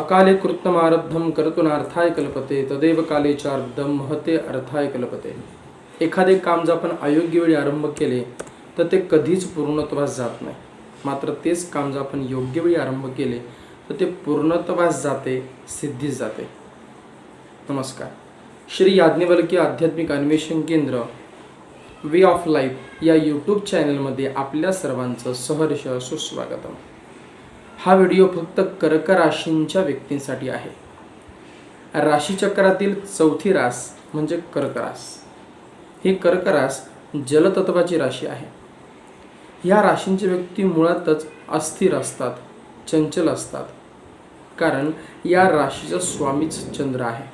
अकाले कृत्तमारब्धम कर्तुनार्थाय कल्पते तदेव काले चार्धम महते अर्थाय कल्पते. एखादे काम जर आपण अयोग्य वेळी आरंभ केले तर ते कधीच पूर्णत्वास जात नाही. मात्र तेच काम जर आपण योग्य वेळी आरंभ केले तर ते पूर्णत्वास जाते सिद्धीस जाते. नमस्कार. श्री याज्ञवल्की आध्यात्मिक अन्वेषण केंद्र वे ऑफ लाईफ या यूट्यूब चॅनलमध्ये आपल्या सर्वांचं सहर्ष सुस्वागतम. हा व्हिडिओ फक्त कर्क राशींच्या व्यक्तींसाठी आहे. राशीचक्रातील चौथी रास म्हणजे कर्करास ही कर्करास जलतत्वाची राशी आहे. या राशींचे व्यक्ती मुळातच अस्थिर असतात चंचल असतात. कारण या राशीचा स्वामीच चंद्र आहे.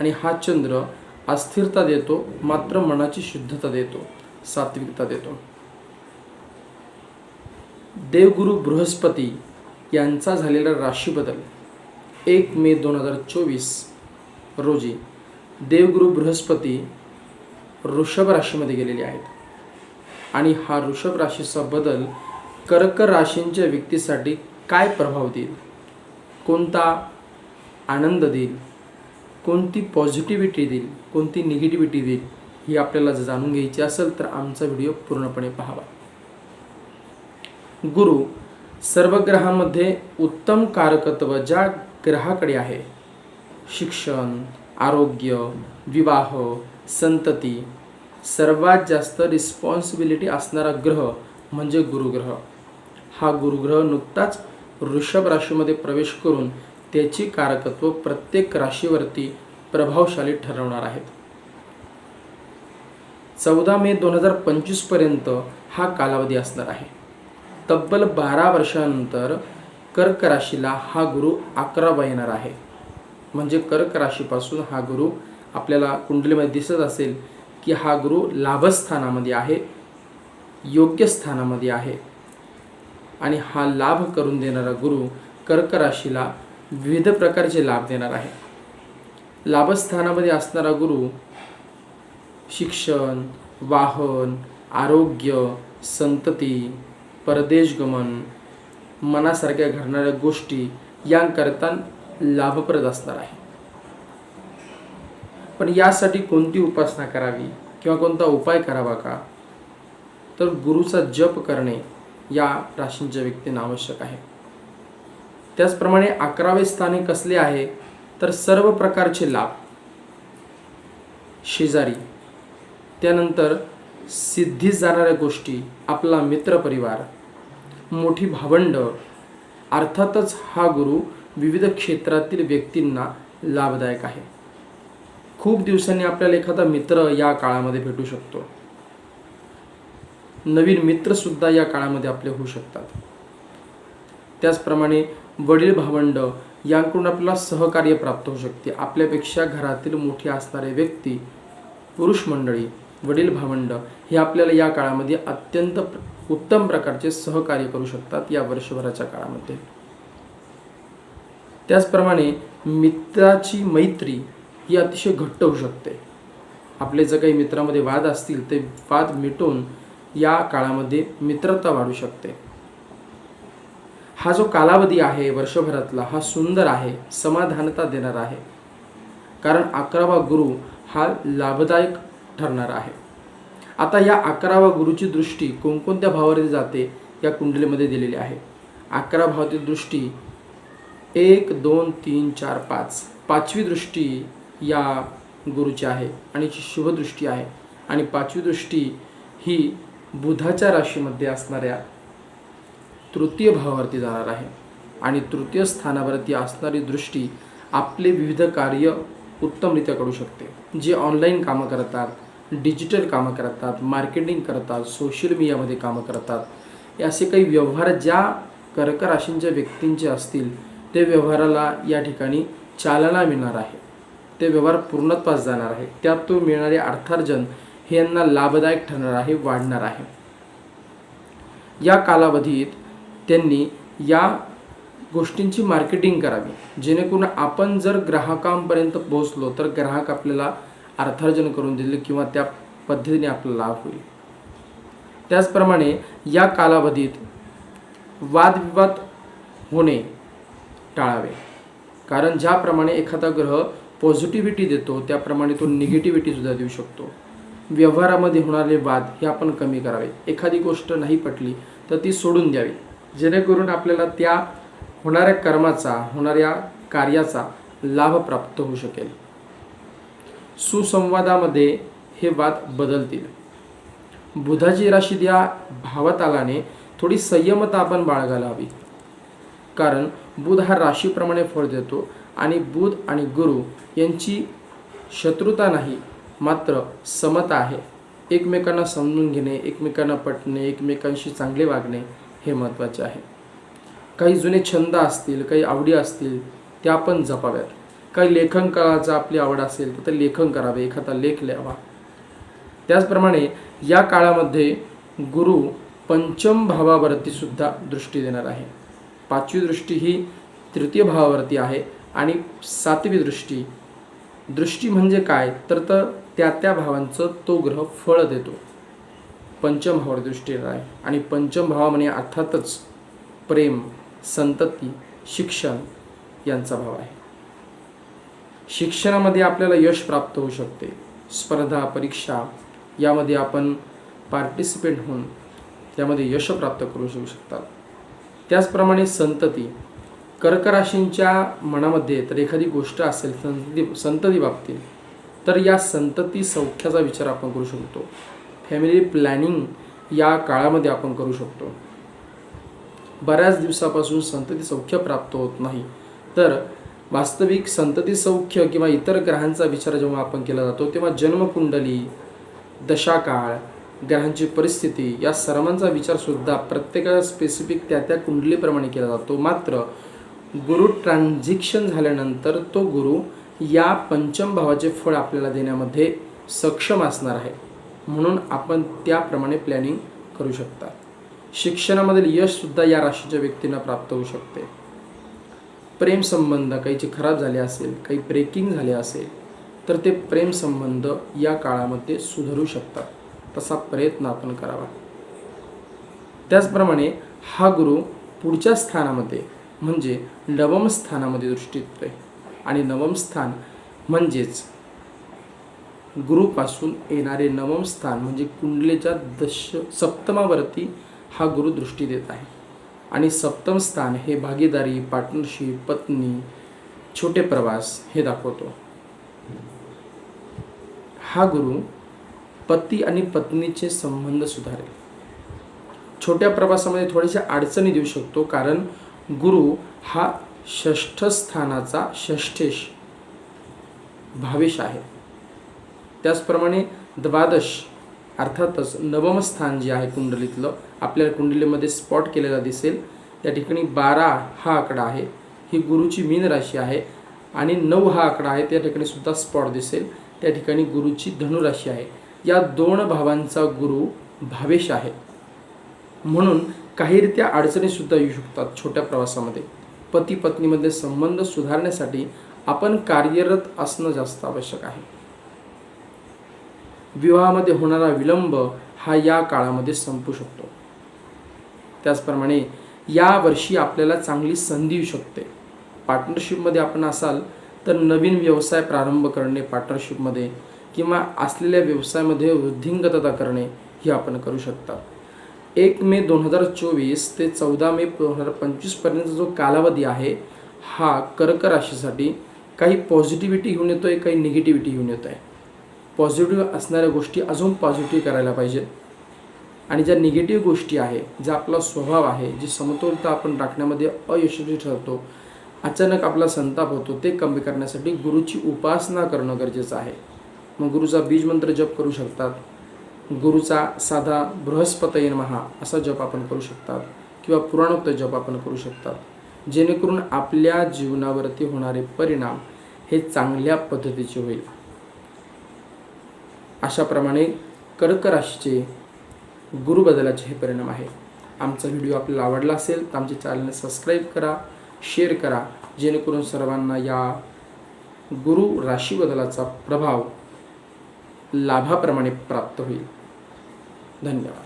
आणि हा चंद्र अस्थिरता देतो मात्र मनाची शुद्धता देतो सात्विकता देतो. देवगुरू बृहस्पती यांचा झालेला राशी बदल एक मे दोन हजार चोवीस रोजी देवगुरू बृहस्पती ऋषभ राशीमध्ये गेलेले आहेत. आणि हा ऋषभ राशीचा बदल कर्क राशींच्या व्यक्तीसाठी काय प्रभाव देईल? कोणता आनंद देईल? कोणती पॉझिटिव्हिटी देईल? कोणती निगेटिव्हिटी देईल? ही आपल्याला जर जाणून घ्यायची असेल तर आमचा व्हिडिओ पूर्णपणे पाहावा. गुरु सर्व ग्रहांमध्ये उत्तम कारकत्व ज्या ग्रहाकडे आहे. शिक्षण आरोग्य विवाह संतती सर्वात जास्त रिस्पॉन्सिबिलिटी असणारा ग्रह म्हणजे गुरुग्रह. हा गुरुग्रह नुकताच वृषभ राशीमध्ये प्रवेश करून त्याची कारकत्व प्रत्येक राशीवरती प्रभावशाली ठरवणार आहेत. चौदा मे दोन हजार पंचवीसपर्यंत हा कालावधी असणार आहे. तब्बल बारा वर्षानंतर कर्क राशीला हा गुरु अकरावा येणार आहे. म्हणजे कर्क राशीपासून हा गुरु आपल्याला कुंडलीमध्ये दिसत असेल की हा गुरु लाभस्थानामध्ये आहे योग्य स्थानामध्ये आहे. आणि हा लाभ करून देणारा गुरु कर्क राशीला विविध प्रकारचे लाभ देणार आहे. लाभस्थानामध्ये असणारा गुरु शिक्षण वाहन आरोग्य संतती परदेशगमन मनासारख्या घडणाऱ्या गोष्टी यांकरता लाभप्रद असणार आहे. पण यासाठी कोणती उपासना करावी किंवा कोणता उपाय करावा का? तर गुरुचा जप करणे या राशींच्या व्यक्तींना आवश्यक आहे. त्याचप्रमाणे अकरावे स्थाने कसले आहे? तर सर्व प्रकारचे लाभ. शेजारी. त्यानंतर सिद्धीस जाणाऱ्या गोष्टी आपला मित्रपरिवार मोठी भावंड. अर्थातच हा गुरु विविध क्षेत्रातील व्यक्तींना लाभदायक आहे. खूप दिवसांनी आपल्याला एखादा मित्र या काळामध्ये भेटू शकतो. नवीन मित्रसुद्धा या काळामध्ये आपले होऊ शकतात. त्याचप्रमाणे वडील भावंड यांकडून आपल्याला सहकार्य प्राप्त होऊ शकते. आपल्यापेक्षा घरातील मोठी असणारे व्यक्ती पुरुष मंडळी वडील भावंड हे आपल्याला या काळामध्ये अत्यंत उत्तम प्रकारचे सहकार्य करू शकतात या वर्षभराच्या काळामध्ये. त्याचप्रमाणे मित्राची मैत्री ही अतिशय घट्ट होऊ शकते. आपले जर काही मित्रामध्ये वाद असतील ते वाद मिटून या काळामध्ये मित्रता वाढू शकते. हा जो कालावधी आहे वर्षभरातला हा सुंदर आहे समाधानता देणारा आहे. कारण अकरावा गुरु हा लाभदायक ठरणार आहे. आता या अकरावा गुरुची दृष्टी कोणकोणत्या भावावरती जाते या कुंडलीमध्ये दिलेली आहे. अकरा भावातील दृष्टी एक दोन तीन चार पाच. पाचवी दृष्टी या गुरुची आहे आणि शुभदृष्टी आहे. आणि पाचवी दृष्टी ही बुधाच्या राशीमध्ये असणाऱ्या तृतीय भावावरती जाणार आहे. आणि तृतीय स्थानावरती असणारी दृष्टी आपले विविध कार्य उत्तमरित्या करू शकते. जे ऑनलाईन कामं करतात डिजिटल कामं करतात मार्केटिंग करतात सोशल मीडियामध्ये कामं करतात. असे काही व्यवहार ज्या कर्क राशींच्या व्यक्तींचे असतील ते व्यवहाराला या ठिकाणी चालना मिळणार आहे. ते व्यवहार पूर्णत्वास जाणार आहे. त्यातून मिळणारे अर्थार्जन हे यांना लाभदायक ठरणार आहे वाढणार आहे. या कालावधीत त्यांनी या गोष्टींची मार्केटिंग करावी. जेणेकरून आपण जर ग्राहकांपर्यंत पोहोचलो तर ग्राहक आपल्याला अर्थार्जन करून दिले किंवा त्या पद्धतीने आपला लाभ होईल. त्याचप्रमाणे या कालावधीत वादविवाद होणे टाळावे. कारण ज्याप्रमाणे एखादा ग्रह पॉझिटिव्हिटी देतो त्याप्रमाणे तो निगेटिव्हिटीसुद्धा देऊ शकतो. व्यवहारामध्ये होणारे वाद हे आपण कमी करावे. एखादी गोष्ट नाही पटली तर ती सोडून द्यावी. जेणेकरून आपल्याला त्या होणाऱ्या कर्माचा होणाऱ्या कार्याचा लाभ प्राप्त होऊ शकेल. सुसंवादामध्ये हे वाद बदलतील. बुधाची राशीद या भावतालाने थोडी संयमता आपण बाळगायला हवी कारण बुध हा राशीप्रमाणे फळ देतो आणि बुध आणि गुरु यांची शत्रुता नाही मात्र समता आहे. एकमेकांना समजून घेणे एकमेकांना पटणे एकमेकांशी चांगले वागणे हे महत्त्वाचे आहे. काही जुने छंद असतील काही आवडी असतील त्या आपण जपाव्यात. काही लेखन आपली आवड असेल तर ते लेखन करावे एखादा लेख लिहावा. त्याचप्रमाणे या काळामध्ये गुरु पंचम भावावरती सुद्धा दृष्टी देणार आहे. पाचवी दृष्टी ही तृतीय भावावरती आहे आणि सातवी दृष्टी. दृष्टी म्हणजे काय? तर तर त्या त्या भावांचं तो ग्रह फळ देतो. पंचम भावावर दृष्टी येणार आहे. आणि पंचम म्हणजे अर्थातच प्रेम संतती शिक्षण यांचा भाव आहे. शिक्षणामध्ये आपल्याला यश प्राप्त होऊ शकते. स्पर्धा परीक्षा यामध्ये आपण पार्टिसिपेट होऊन त्यामध्ये यश प्राप्त करू शकू शकतात त्याचप्रमाणे संतती. कर्कराशींच्या मनामध्ये तर एखादी गोष्ट असेल संतती संतती बाबतीत तर या संतती सौख्याचा विचार आपण करू शकतो. फॅमिली प्लॅनिंग या काळामध्ये आपण करू शकतो. बऱ्याच दिवसापासून संतती सौख्य प्राप्त होत नाही. तर वास्तविक संतती सौख्य किंवा इतर ग्रहांचा विचार जेव्हा आपण केला जातो तेव्हा जन्मकुंडली दशाकाळ ग्रहांची परिस्थिती या सर्वांचा विचार सुद्धा प्रत्येका स्पेसिफिक त्या त्या कुंडलीप्रमाणे केला जातो. मात्र गुरु ट्रान्झिक्शन झाल्यानंतर तो गुरु या पंचम भावाचे फळ आपल्याला देण्यामध्ये सक्षम असणार आहे. म्हणून आपण त्याप्रमाणे प्लॅनिंग करू शकता. शिक्षणामधील यशसुद्धा या राशीच्या व्यक्तींना प्राप्त होऊ शकते. प्रेम संबंध काहीचे खराब झाले असेल काही ब्रेकिंग झाले असेल तर ते प्रेम संबंध या काळामध्ये सुधारू शकतात. तसा प्रयत्न आपण करावा. त्याचप्रमाणे हा गुरु पुढच्या स्थानामध्ये म्हणजे नवम स्थानामध्ये दृष्टी आहे आणि नवम स्थान म्हणजेच गुरुपासून येणारे नवम स्थान म्हणजे कुंडलेच्या दश सप्तमावरती हा गुरु दृष्टी देत आहे. आणि सप्तम स्थान हे भागीदारी पार्टनरशिप पत्नी छोटे प्रवास हे दाखवतो. हा गुरु पती आणि पत्नीचे संबंध सुधारेल. छोट्या प्रवासामध्ये थोड्याशा अडचणी देऊ शकतो कारण गुरु हा षष्ठ स्थानाचा षष्ठेश भावेश आहे. त्याचप्रमाणे द्वादश अर्थातच नवम स्थान जे आहे कुंडलीतलं आपल्याला कुंडलीमध्ये स्पॉट केलेला दिसेल. त्या ठिकाणी बारा हा आकडा आहे. ही गुरुची मीन राशी आहे आणि नऊ हा आकडा आहे. त्या ठिकाणी सुद्धा स्पॉट दिसेल. त्या ठिकाणी गुरुची धनुराशी आहे. या दोन भावांचा गुरु भावेश आहे. म्हणून काहीरित्या अडचणीसुद्धा येऊ शकतात छोट्या प्रवासामध्ये. पती पत्नीमध्ये संबंध सुधारण्यासाठी आपण कार्यरत असणं जास्त आवश्यक आहे. विवाहामध्ये होणारा विलंब हा या काळामध्ये संपू शकतो. त्याचप्रमाणे या वर्षी आपल्याला चांगली संधी येऊ शकते. पार्टनरशिपमध्ये आपण असाल तर नवीन व्यवसाय प्रारंभ करणे पार्टनरशिपमध्ये किंवा असलेल्या व्यवसायामध्ये वृद्धिंगतता करणे ही आपण करू शकता. एक मे दोन हजार चोवीस ते चौदा मे दोन हजार पंचवीसपर्यंत जो कालावधी आहे हा कर्क राशीसाठी काही पॉझिटिव्हिटी घेऊन येतो आहे काही निगेटिव्हिटी घेऊन येत आहे पॉझिटिव्ह असणाऱ्या गोष्टी अजून पॉझिटिव्ह करायला पाहिजेत आणि ज्या निगेटिव्ह गोष्टी आहे ज्या आपला स्वभाव आहे जी समतोलता आपण राखण्यामध्ये अयशस्वी ठरतो अचानक आपला संताप होतो ते कमी करण्यासाठी गुरुची उपासना करणं गरजेचं आहे. मग गुरुचा बीजमंत्र जप करू शकतात. गुरुचा साधा बृहस्पतयन महा असा जप आपण करू शकतात. किंवा पुराणोक्त जप आपण करू शकतात. जेणेकरून आपल्या जीवनावरती होणारे परिणाम हे चांगल्या पद्धतीचे होईल. अशाप्रमाणे कर्क राशीचे गुरुबदलाचे हे परिणाम आहे. आमचा व्हिडिओ आपल्याला आवडला असेल तर आमच्या चॅनलने सबस्क्राईब करा शेअर करा जेणेकरून सर्वांना या गुरु राशी बदलाचा प्रभाव लाभाप्रमाणे प्राप्त होईल. धन्यवाद.